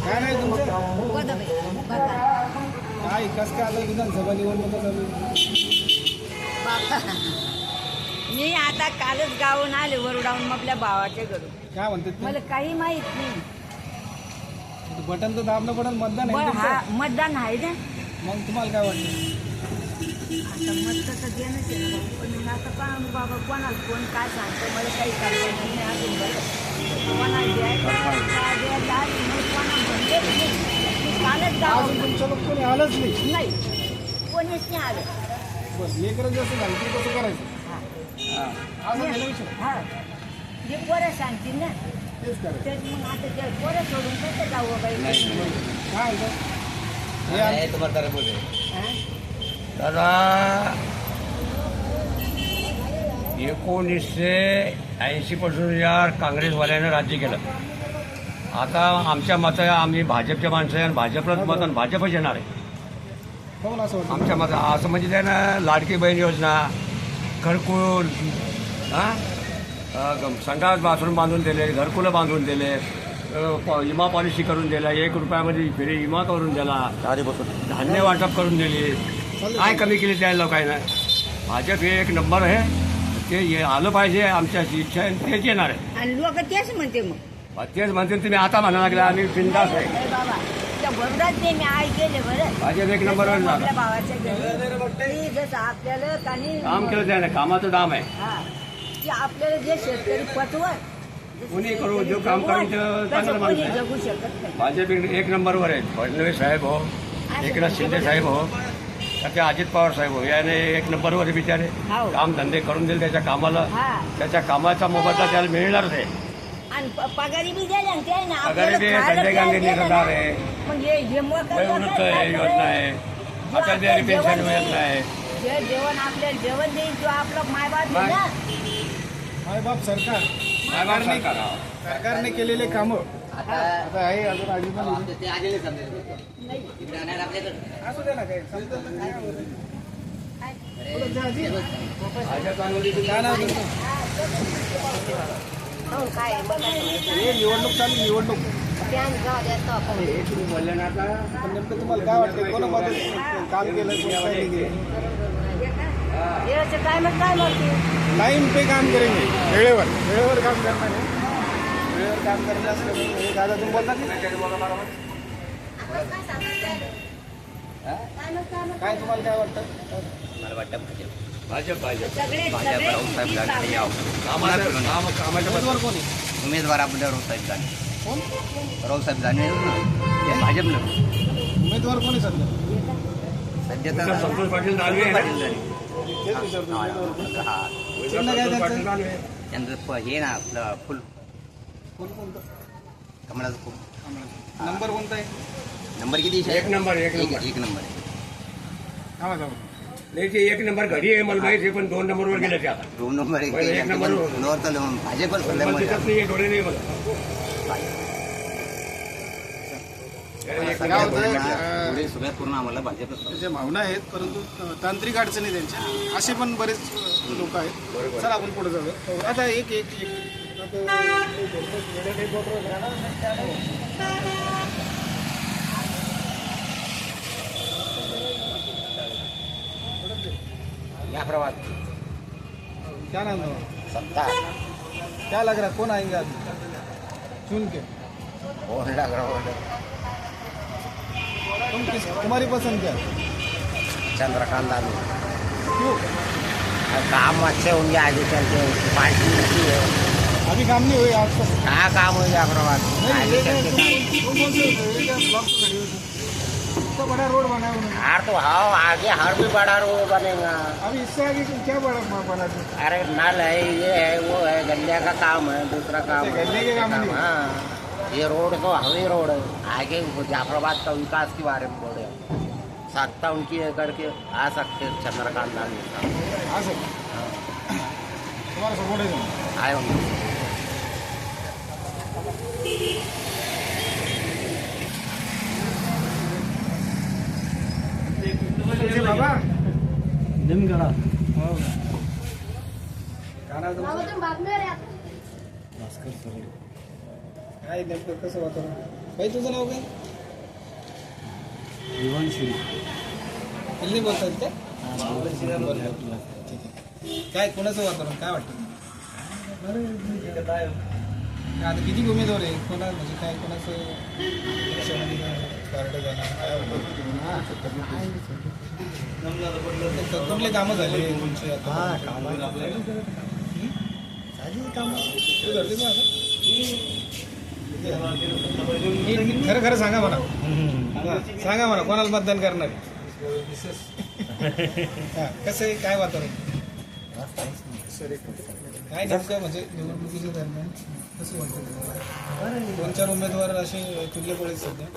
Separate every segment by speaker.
Speaker 1: काय नाही तुमचं
Speaker 2: बाबा
Speaker 1: काय कस काय आता विधानसभा निवडणुका चालू आहे?
Speaker 2: मी आता कालच गावून आले वरुडाहून आपल्या भावाच्या घरून
Speaker 1: काय म्हणतात ते?
Speaker 2: मला काही माहीत नाही
Speaker 1: बटन तर दाबलं पडन मतदान आहे
Speaker 2: बरं
Speaker 1: तुमचं.
Speaker 2: हा मतदान आहे ना
Speaker 1: मग तुम्हाला काय वाटतं
Speaker 2: आता मत तसं देणंच आहे ना बाबा. पण मग आता काय आम्ही बाबा कोणाला कोण काय सांगतो मला काही कल्पना नाही अजून बरं कोणाला द्यायचं काय द्यायचं आहे, मी कोणाला म्हणलेच नाही मी कालच
Speaker 1: अजून
Speaker 2: गावून
Speaker 1: तुमच्या लोक कोणी आलंच नाही
Speaker 2: नाही कोणीच नाही आलं
Speaker 1: बस लेकरं जसं झालं की तसं करायचं
Speaker 2: हा.
Speaker 1: असं गेला विषय
Speaker 2: हा जे पोरं सांगतील ना
Speaker 1: तेच करायचं
Speaker 2: तर मग आता ते पोरं सोडून कसं जाऊ बाई
Speaker 1: काय होतं हे आलं.
Speaker 2: हा?
Speaker 3: दादा एकोणीसशे ऐंशीपासून या काँग्रेसवाल्यानं राज्य केलं. आता आमच्या मतं आम्ही भाजपचे माणसं आहे आणि भाजपलाच मत आणि भाजपच येणार आहे. आमच्या मत असं म्हणजे त्यानं लाडकी बहीण योजना घरकुल हां? संडास बाथरूम बांधून दिले घरकुलं बांधून दिले विमा पॉलिसी करून दिला एक रुपयामध्ये फ्री विमा करून दिला धान्य वाटप करून दिली. काय कमी केली त्या लोकांना? भाजप हे एक नंबर आहे. ते ये- आलं पाहिजे आमच्या इच्छा आहे तेच येणार आहे.
Speaker 2: आणि लोक तेच म्हणते मग.
Speaker 3: तेच म्हणते तुम्ही आता म्हणा लागला आम्ही बिंदास आहे.
Speaker 2: नाही बाबा त्या बरोबर ते मी आई गेले बरं.
Speaker 3: भाजप एक झाला
Speaker 2: आपल्या भावाच्या घरी. ते जसं आपल्याला काही
Speaker 3: काम केलं त्याने कामाचं दाम आहे.
Speaker 2: हा. की आपल्याला जे शेतकरी पटवत
Speaker 3: कोणी करू, जो काम करेल ते चांगलं माणूस आहे.
Speaker 2: जगू शकत नाही.
Speaker 3: भाजप एक एक नंबरवर आहेत फडणवीस साहेब हो एकनाथ शिंदे साहेब हो. तर ते अजित पवार साहेब हो याने एक नंबरवर बिचारे. काम धंदे करून दिले त्याच्या कामाला. त्याच्या कामाचा मोबदला त्याला मिळणारच आहे
Speaker 2: पगारी बी
Speaker 3: संजय गांधी
Speaker 2: प्यायला दिलं
Speaker 3: निराधार
Speaker 2: ना.
Speaker 3: आहे. योजना आहे पेन्शन
Speaker 2: जेवण
Speaker 3: योजना आहे
Speaker 2: जे जेवण आपल्याला जेवण देईल तो आपला मायबाप
Speaker 1: मायबाप सरकार.
Speaker 3: मायबाप सरकार हा.
Speaker 1: सरकारने केलेले कामं. आता आहे अजून. असू दे ना काही?
Speaker 2: हो
Speaker 1: निवडणूक चालू निवडणूक.
Speaker 3: हे तुम्ही बोलले ना आता
Speaker 1: नेमकं तुम्हाला काय वाटतं कोण मदत काम केलं काय
Speaker 2: म्हणते?
Speaker 1: टाइम पे काम करेंगे. वेळेवर. वेळेवर काम करणार आहे. वेळेवर काम हे दादा तुम्ही बोलता काय तुम्हाला काय वाटतं?
Speaker 3: भाजप. भाजप
Speaker 2: सगळे
Speaker 4: भाजप रावसाहेब दानवे यावं.
Speaker 3: कामाचं काम कामाच्या
Speaker 1: उमेदवार कोण आहे?
Speaker 4: उमेदवार आपल्या रावसाहेब दानवे
Speaker 1: कोण?
Speaker 4: रावसाहेब आहेत ना. ते भाजपनं.
Speaker 1: उमेदवार कोण आहे सध्या?
Speaker 4: सध्या तर
Speaker 3: संतोष पाटील दानवे आहे.
Speaker 4: दानवे.
Speaker 1: तेच विचारतो उमेदवार कोण?
Speaker 4: हा
Speaker 1: चिन्ह काय
Speaker 3: संतोष पाटील
Speaker 1: त्यांचं?
Speaker 3: दानवे.
Speaker 4: त्यांचं प- हे ना आपलं फुल
Speaker 1: कोण कोणतं
Speaker 4: कमळाचं फुल
Speaker 1: नंबर कोणता आहे
Speaker 4: नंबर किती
Speaker 3: एक नंबर एक
Speaker 4: एक
Speaker 3: नंबर
Speaker 4: एक नंबर आहे
Speaker 1: थांबा थांबा
Speaker 3: नाही ते एक नंबर घडी आहे मला माहिती आहे पण दोन नंबरवर गेले ते आता
Speaker 4: दोन नंबर एक
Speaker 3: बरं, एक नंबर वर.
Speaker 4: नंबर तर लिहून भाजप पण
Speaker 3: मला त्याच्यात नाही, डोळे नाही मला
Speaker 4: पुढे सगळ्यात पूर्ण आम्हाला भाजपच
Speaker 1: त्याच्या भावना आहेत परंतु तांत्रिक अडचणी त्यांच्या. असे पण बरेच लोक आहेत. चला आपण पुढे जाऊया. आता एक एक एक.
Speaker 4: या प्रवास.
Speaker 1: क्या नाम है?
Speaker 4: सत्ता.
Speaker 1: क्या लग रहा है? कौन आएंगे आज चुन के।
Speaker 4: कोण लागला
Speaker 1: तुम किस तुम्हारी पसंद क्या है?
Speaker 4: चंद्रकांत दानवे
Speaker 1: क्यों?
Speaker 4: काम अच्छे होंगे आगे चल के पार्टी अच्छी है।
Speaker 1: अभी काम नहीं हुए आज तक?
Speaker 4: कहाँ काम हो। गया आगे चल के काम
Speaker 1: बड़ा रोड उन्होंने।
Speaker 4: हार तो हाँ आगे हर भी बड़ा रोड बनेगा।
Speaker 1: अभी इससे आगे क्या बड़ा बना
Speaker 4: अरे नल है ये है वो है गन्ने का काम है दूसरा काम
Speaker 1: अच्छा, गन्ने के काम।
Speaker 4: हाँ। ये रोड तो हवी रोड है। आगे जाफराबाद का विकास के बारे में बोले। सत्ता उनकी है करके आ सकते चंद्रकांत
Speaker 1: हाँ। सर तुम्हारा सपोर्ट है
Speaker 4: आए होंगे।
Speaker 1: बाबा। हो। का? काय नाव तुमचं? भास्कर सरडे काय नेमकं कसं वातावरण? बाई तुझं नाव काय? हिंदी बोलतात का? बरं. ठीक आहे. काय कोणाचं वातावरण? काय वाटतं? काय आता किती उमेदवार आहे? कोणा म्हणजे काय कोणाचं? पक्षामध्ये काय? तर कुठले कामं झाले. तुमचे आता तू करते का आता? खरं खरं सांगा मला. सांगा मला कोणाला मतदान करणार? कसं आहे काय वातावरण? काय नेमकं म्हणजे निवडणुकीच्या दरम्यान कसं वाटतं तुम्हाला? दोन चार उमेदवार असे तुल्य पडेल सध्या.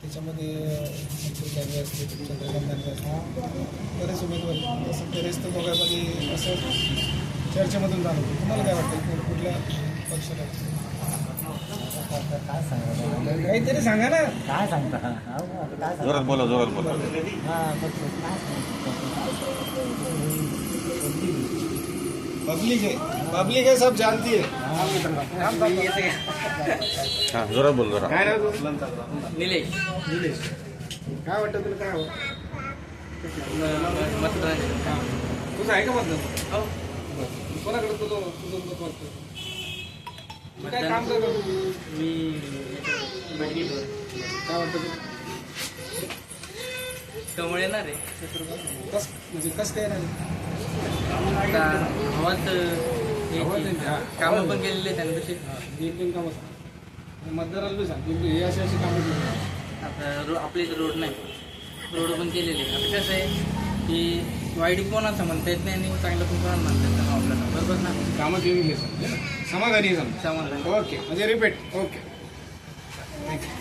Speaker 1: त्याच्यामध्ये चंद्रकांत बरेच उमेदवार. तसं बरेच तर दोघांमध्ये असं चर्चेमधून जाणवतं तुम्हाला काय वाटतं? कुठल्या पक्षाला? काहीतरी सांगा ना.
Speaker 5: काय सांगता? अहो, आता काय सांगता?
Speaker 6: जोरात बोला जोरात बोला.
Speaker 5: हा, बघ, काय सांगता?
Speaker 1: पब्लिक है पब्लिक है सब जानती है
Speaker 6: हा जोरात बोल जरा
Speaker 1: काय नाव तुझं?
Speaker 7: निलेश.
Speaker 1: निलेश. काय वाटतं तुला काय हवं
Speaker 7: मतदान
Speaker 1: तुझं आहे का मतदान
Speaker 7: हो.
Speaker 1: कोणाकडे तुझं तुझं मत वाटतं? तू काय काम करतो?
Speaker 7: मी मेडिकल
Speaker 1: काय वाटतं तुला?
Speaker 7: कमळ येणार आहे.
Speaker 1: कस म्हणजे कसं काय
Speaker 7: आता. कामं पण केलेले आहेत त्यांनी तशी
Speaker 1: दोन कामं सांग मतदाराला बी सांग की हे अशी अशी कामं केली.
Speaker 7: आता रो रोड नाही. रोड पण केलेले. आहे. आता कसं आहे की वाईट कोणाचं म्हणता येत नाही आणि चांगलं पण कोणाला म्हणता येत नाही आपल्याला. बरोबर ना?
Speaker 1: कामात हे समजे समाधानी समजा.
Speaker 7: समाधान.
Speaker 1: ओके म्हणजे रिपीट ओके. थँक्यू.